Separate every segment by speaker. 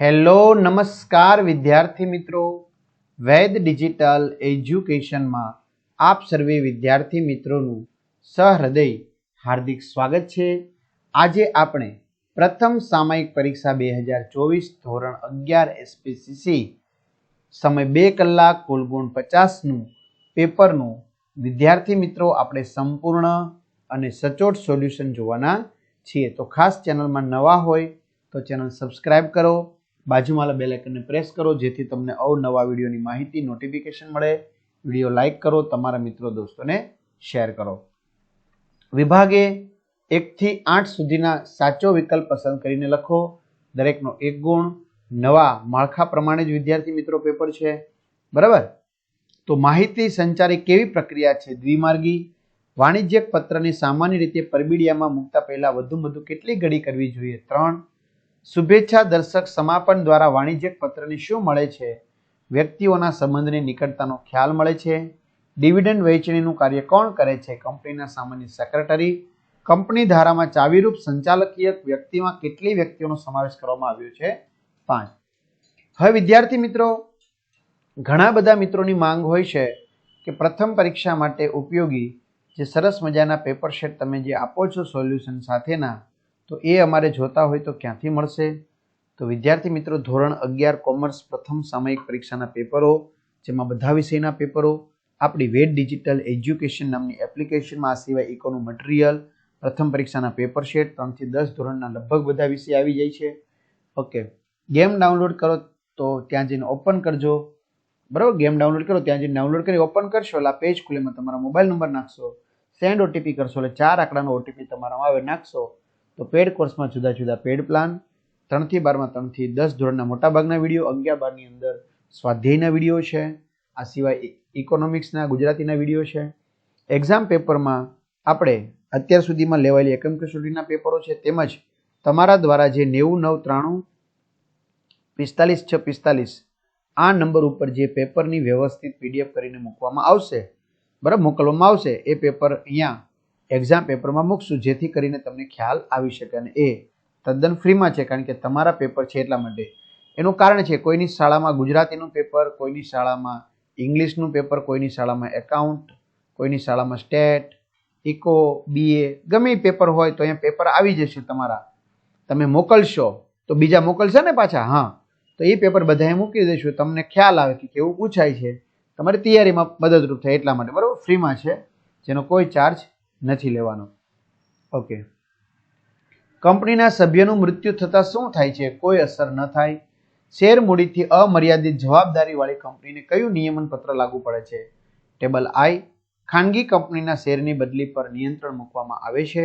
Speaker 1: Hello, નમસ્કાર વિદ્યાર્થી મિત્રો. વૈદ ડિજિટલ એજ્યુકેશનમાં આપ સર્વે વિદ્યાર્થી મિત્રોનું સહૃદય, હાર્દિક સ્વાગત છે. આજે આપણે પ્રથમ સામયિક પરીક્ષા બે હજાર ચોવીસ ધોરણ અગિયાર એસપીસીસી સમય બે કલાક કુલ ગુણ પચાસનું પેપરનું વિદ્યાર્થી મિત્રો આપણે સંપૂર્ણ અને સચોટ સોલ્યુશન જોવાના છીએ. તો ખાસ ચેનલમાં નવા હોય તો ચેનલ સબસ્ક્રાઈબ કરો. બાજુમાં બેલ આઇકનને પ્રેસ કરો, જેથી તમને અવનવા વિડીયોની માહિતી નોટિફિકેશન મળે. વીડિયો લાઇક કરો, તમારા મિત્રો દોસ્તોને શેર કરો. વિભાગે એકથી આઠ સુધીના સાચો વિકલ્પ પસંદ કરીને લખો. દરેકનો એક ગુણ. નવા માળખા પ્રમાણે જ વિદ્યાર્થી મિત્રો પેપર છે. બરાબર? તો માહિતી સંચાર કેવી પ્રક્રિયા છે? દ્વિમાર્ગી. વાણિજ્યક પત્રને સામાન્ય રીતે પરબીડિયામાં મૂકતા પહેલા વધુ વધુ કેટલી ઘડી કરવી જોઈએ? ત્રણ. શુભેચ્છા દર્શક સમાપન દ્વારા વાણિજ્યક પત્રને શું મળે છે? વ્યક્તિઓના સંબંધની નિકટતાનો ખ્યાલ મળે છે. ડિવિડન્ડ વહેંચણીનું કાર્ય કોણ કરે છે? કંપનીના સામાન્ય સેક્રેટરી, કંપની ધારામાં ચાવીરૂપ સંચાલકીય વ્યક્તિમાં કેટલી વ્યક્તિઓનો સમાવેશ કરવામાં આવ્યો છે? પાંચ. હવે વિદ્યાર્થી મિત્રો, ઘણા બધા મિત્રોની માંગ હોય છે કે પ્રથમ પરીક્ષા માટે ઉપયોગી જે સરસ મજાના પેપર શેટ તમે જે આપો છો સોલ્યુશન સાથેના તો એ અમારે જોતા હોય તો ક્યાંથી મળશે? તો વિદ્યાર્થી મિત્રો, ધોરણ અગિયાર, કોમર્સ, પ્રથમ સામયિક પરીક્ષાના પેપરો, જેમાં બધા વિષયના પેપરો, આપણી વેદ ડિજિટલ એજ્યુકેશન નામની એપ્લિકેશનમાં આ સિવાય ઇકોનું મટીરિયલ, પ્રથમ પરીક્ષાના પેપર શેટ, ત્રણથી દસ ધોરણના લગભગ બધા વિષય આવી જાય છે. ઓકે, ગેમ ડાઉનલોડ કરો તો ત્યાં જઈને ઓપન કરજો. બરાબર, ગેમ ડાઉનલોડ કરો, ત્યાં જઈને ડાઉનલોડ કરી ઓપન કરશો, એટલે આ પેજ ખુલેમાં તમારા મોબાઈલ નંબર નાખશો, સેન્ડ ઓટીપી કરશો, એટલે ચાર આંકડાનો ઓટીપી તમારામાં આવે, નાખશો. તો પેડ કોર્સમાં જુદા જુદા પેડ પ્લાન ત્રણથી બારમાં ત્રણથી દસ ધોરણના મોટાભાગના વીડિયો અગિયાર બારની અંદર સ્વાધ્યાયના વીડિયો છે. આ સિવાય ઇકોનોમિક્સના ગુજરાતીના વીડિયો છે. એક્ઝામ પેપરમાં આપણે અત્યાર સુધીમાં લેવાયેલી એકમ કસોટીના પેપરો છે. તેમજ તમારા દ્વારા જે નેવું, નવ, ત્રાણું, પિસ્તાલીસ, છ, પિસ્તાલીસ આ નંબર ઉપર જે પેપરની વ્યવસ્થિત પીડીએફ કરીને મૂકવામાં આવશે, બરાબર, મોકલવામાં આવશે, એ પેપર અહીંયા એક્ઝામ પેપરમાં મૂકશું, જેથી કરીને તમને ખ્યાલ આવી શકે અને એ તદ્દન ફ્રીમાં છે, કારણ કે તમારા પેપર છે એટલા માટે. એનું કારણ છે, કોઈની શાળામાં ગુજરાતીનું પેપર કોઈની શાળામાં ઇંગ્લિશનું પેપર કોઈની શાળામાં એકાઉન્ટ કોઈની શાળામાં સ્ટેટ ઇકો બીએ ગમે પેપર હોય તો અહીંયા પેપર આવી જશે તમારા. તમે મોકલશો, તો બીજા મોકલશે ને પાછા? હા. તો એ પેપર બધાએ મૂકી દઈશું, તમને ખ્યાલ આવે કે કેવું પૂછાય છે. તમારી તૈયારીમાં મદદરૂપ થાય એટલા માટે, બરાબર? ફ્રીમાં છે, જેનો કોઈ ચાર્જ નથી લેવાનો. ઓકે કંપનીના સભ્યનું મૃત્યુ થતાં શું થાય છે? કોઈ અસર ન થાય. શેર મૂડીથી અમર્યાદિત જવાબદારીવાળી કંપનીને કયું નિયમન પત્ર લાગુ પડે છે? ટેબલ આઈ ખાનગી કંપનીના શેરની બદલી પર નિયંત્રણ મૂકવામાં આવે છે.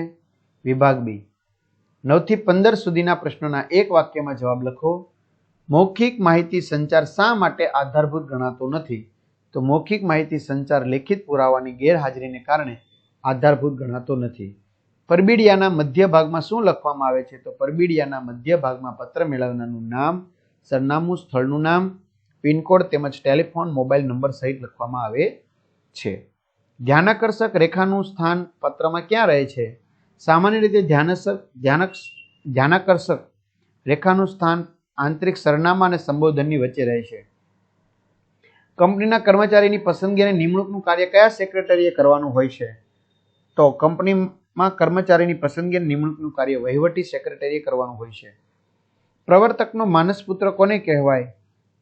Speaker 1: વિભાગ બી નવથી પંદર સુધીના પ્રશ્નોના એક વાક્યમાં જવાબ લખો. મૌખિક માહિતી સંચાર શા માટે આધારભૂત ગણાતો નથી? તો મૌખિક માહિતી સંચાર લેખિત પુરાવાની ગેરહાજરીને કારણે આધારભૂત ગણાતો નથી. પરબીડિયાના મધ્ય ભાગમાં શું લખવામાં આવે છે? તો પરબીડિયાના મધ્ય ભાગમાં પત્ર મેળવનારનું નામ, સરનામું, સ્થળનું નામ, પિનકોડ તેમજ ટેલિફોન, મોબાઈલ નંબર સહિત લખવામાં આવે છે. ધ્યાનાકર્ષક રેખાનું સ્થાન પત્રમાં ક્યાં રહે છે? સામાન્ય રીતે ધ્યાનસક ધ્યાનક, ધ્યાનાકર્ષક રેખાનું સ્થાન આંતરિક સરનામા અને સંબોધનની વચ્ચે રહે છે. કંપનીના કર્મચારીની પસંદગી અને નિમણૂકનું કાર્ય કયા સેક્રેટરીએ કરવાનું હોય છે? તો કંપનીમાં કર્મચારીની પસંદગી અને નિમણૂકનું કાર્ય વહીવટી સેક્રેટરીએ કરવાનું હોય છે. પ્રવર્તકનો માનસપુત્ર કોને કહેવાય?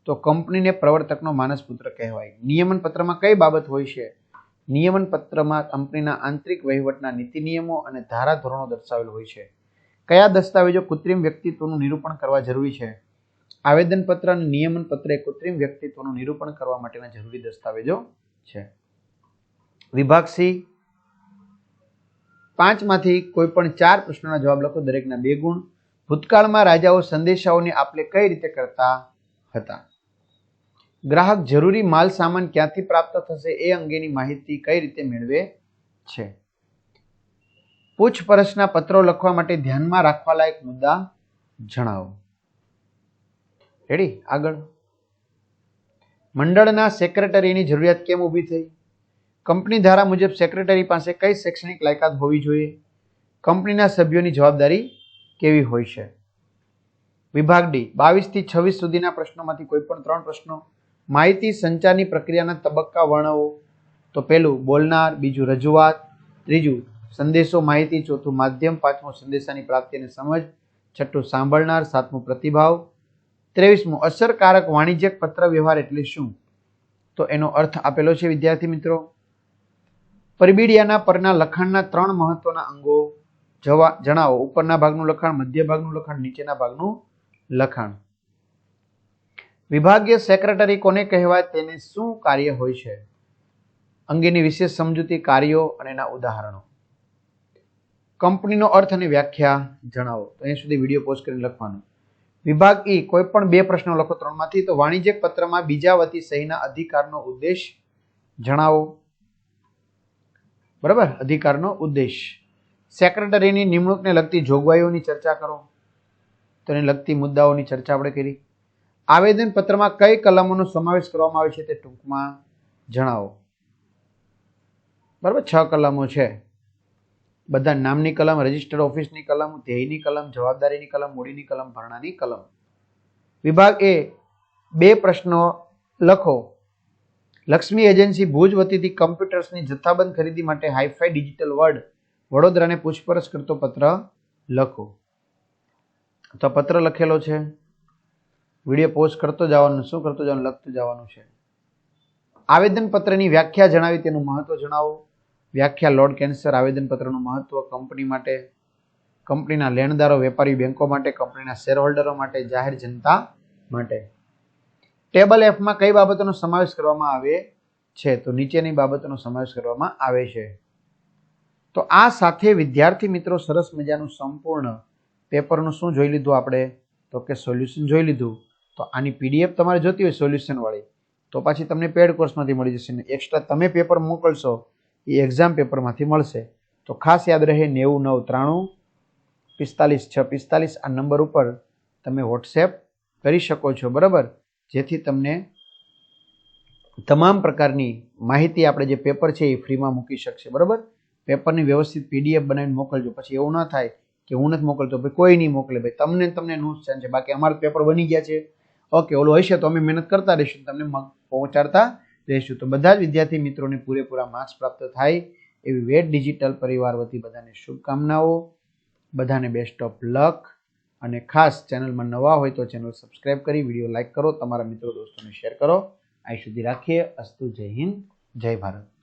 Speaker 1: તો કંપનીને પ્રવર્તકનો માનસપુત્ર કહેવાય. નિયમન પત્રમાં કઈ બાબત હોય છે? નિયમન પત્રમાં કંપનીના આંતરિક વહીવટના નીતિ નિયમો અને ધારા ધોરણો દર્શાવેલ હોય છે. કયા દસ્તાવેજો કૃત્રિમ વ્યક્તિત્વનું નિરૂપણ કરવા જરૂરી છે? આવેદનપત્ર અને નિયમન પત્ર એ કૃત્રિમ વ્યક્તિત્વનું નિરૂપણ કરવા માટેના જરૂરી દસ્તાવેજો છે. વિભાગ સી પાંચમાંથી કોઈ પણ ચાર પ્રશ્નોના જવાબ લખો દરેકના બે ગુણ. ભૂતકાળમાં રાજાઓ સંદેશાઓની આપલે કઈ રીતે કરતા હતા? ગ્રાહક જરૂરી માલ સામાન ક્યાંથી પ્રાપ્ત થશે એ અંગેની માહિતી કઈ રીતે મેળવે છે? પૂછપરછના પત્રો લખવા માટે ધ્યાનમાં રાખવા લાયક મુદ્દા જણાવો. રેડી આગળ. મંડળના સેક્રેટરીની જરૂરિયાત કેમ ઊભી થઈ? કંપની ધારા મુજબ સેક્રેટરી પાસે કઈ શૈક્ષણિક લાયકાત હોવી જોઈએ? કંપનીના સભ્યોની જવાબદારી કેવી હોય છે? વિભાગ ડી બાવીસથી છવ્વીસ સુધીના પ્રશ્નોમાંથી કોઈ પણ ત્રણ પ્રશ્નો. માહિતી સંચારની પ્રક્રિયાના તબક્કા વર્ણવો. તો પહેલું બોલનાર, બીજું, રજૂઆત, ત્રીજું, સંદેશો માહિતી, ચોથું, માધ્યમ, પાંચમું, સંદેશાની પ્રાપ્તિ અને સમજ, છઠ્ઠું, સાંભળનાર, સાતમું, પ્રતિભાવ, ત્રેવીસમું, અસરકારક વાણિજ્યક પત્ર વ્યવહાર એટલે શું? તો એનો અર્થ આપેલો છે, વિદ્યાર્થી મિત્રો. પરબીડિયાના પરના લખાણના ત્રણ મહત્વના અંગો જણાવો. ઉપરના ભાગનું લખાણ, મધ્ય ભાગનું લખાણ, નીચેના ભાગનું લખાણ. વિભાગીય સેક્રેટરી કોને કહેવાય? તેને શું કાર્ય હોય છે? અંગેની વિશેષ સમજૂતી, કાર્યો અને એના ઉદાહરણો. કંપનીનો અર્થ અને વ્યાખ્યા જણાવો. તો અહીં સુધી વીડિયો પોસ્ટ કરીને લખવાનું. વિભાગ ઈ, કોઈ પણ બે પ્રશ્નો લખો ત્રણમાંથી, તો વાણિજ્યક પત્રમાં બીજા વતી સહીના અધિકારનો ઉદ્દેશ જણાવો. બરાબર? અધિકારનો ઉદ્દેશ. સેક્રેટરીની નિમણૂકને લગતી જોગવાઈઓની ચર્ચા કરો. તેને લગતી મુદ્દાઓની ચર્ચા આપણે કરી. આવેદન પત્રમાં કઈ કલમોનો સમાવેશ કરવામાં આવે છે તે ટૂંકમાં જણાવો. બરાબર? છ કલમો છે. બધા નામની કલમ, રજિસ્ટર ઓફિસની કલમ, ધ્યેયની કલમ, જવાબદારીની કલમ, મૂડીની કલમ, ભરણાની કલમ. વિભાગ એ બે પ્રશ્નો લખો. લક્ષ્મી એજન્સી ભુજ વતીથી કમ્પ્યુટર્સની જથ્થાબંધ ખરીદી માટે હાઈફાઈ ડિજિટલ વર્ડ વડોદરાને પૂછપરછ કરતો પત્ર લખો. તો પત્ર લખેલો છે. વીડિયો પોસ્ટ કરતો જવાનું, શું કરતો જવાનું, લખતું જવાનું છે. આવેદનપત્રની વ્યાખ્યા જણાવી તેનું મહત્વ જણાવો. વ્યાખ્યા લોર્ડ કેન્સર આવેદનપત્રનું મહત્વ કંપની માટે, કંપનીના લેણદારો, વેપારી બેંકો માટે, કંપનીના શેરહોલ્ડરો માટે, જાહેર જનતા માટે. ટેબલ એફમાં કઈ બાબતોનો સમાવેશ કરવામાં આવે છે? તો નીચેની બાબતોનો સમાવેશ કરવામાં આવે છે. તો આ સાથે વિદ્યાર્થી મિત્રો સરસ મજાનું સંપૂર્ણ પેપરનું શું જોઈ લીધું આપણે? તો કે સોલ્યુશન જોઈ લીધું. તો આની પીડીએફ તમારે જોતી હોય સોલ્યુશનવાળી તો પછી તમને પેડ કોર્સમાંથી મળી જશે ને એક્સ્ટ્રા તમે પેપર મોકલશો, એ એક્ઝામ પેપરમાંથી મળશે. તો ખાસ યાદ રહે નેવું નવ ત્રાણું, પિસ્તાલીસ છ પિસ્તાલીસ, આ નંબર ઉપર તમે વોટ્સએપ કરી શકો છો. બરાબર? જેથી તમને તમામ પ્રકારની માહિતી આપણે જે પેપર છે એ ફ્રીમાં મૂકી શકશે, બરાબર? પેપરની વ્યવસ્થિત પીડીએફ બનાવીને મોકલજો. પછી એવું ન થાય કે હું નથી મોકલતો, ભાઈ કોઈ નહીં મોકલે, ભાઈ તમને તમને તમને નુકસાન છે. બાકી અમારું પેપર બની ગયા છે. ઓકે, ઓલું હશે તો અમે મહેનત કરતા રહીશું તમને પહોંચાડતા રહીશું. તો બધા જ વિદ્યાર્થી મિત્રોને પૂરેપૂરા માર્ક્સ પ્રાપ્ત થાય એવી વેટ ડિજિટલ પરિવાર વતી બધાને શુભકામનાઓ. બધાને બેસ્ટ ઓફ લક અને ખાસ ચેનલમાં નવા હોય તો ચેનલ સબસ્ક્રાઇબ કરી, વીડિયો લાઇક કરો, તમારા મિત્રો, દોસ્તોને શેર કરો. અહીં સુધી રાખીએ. અસ્તુ જય હિન્દ, જય ભારત.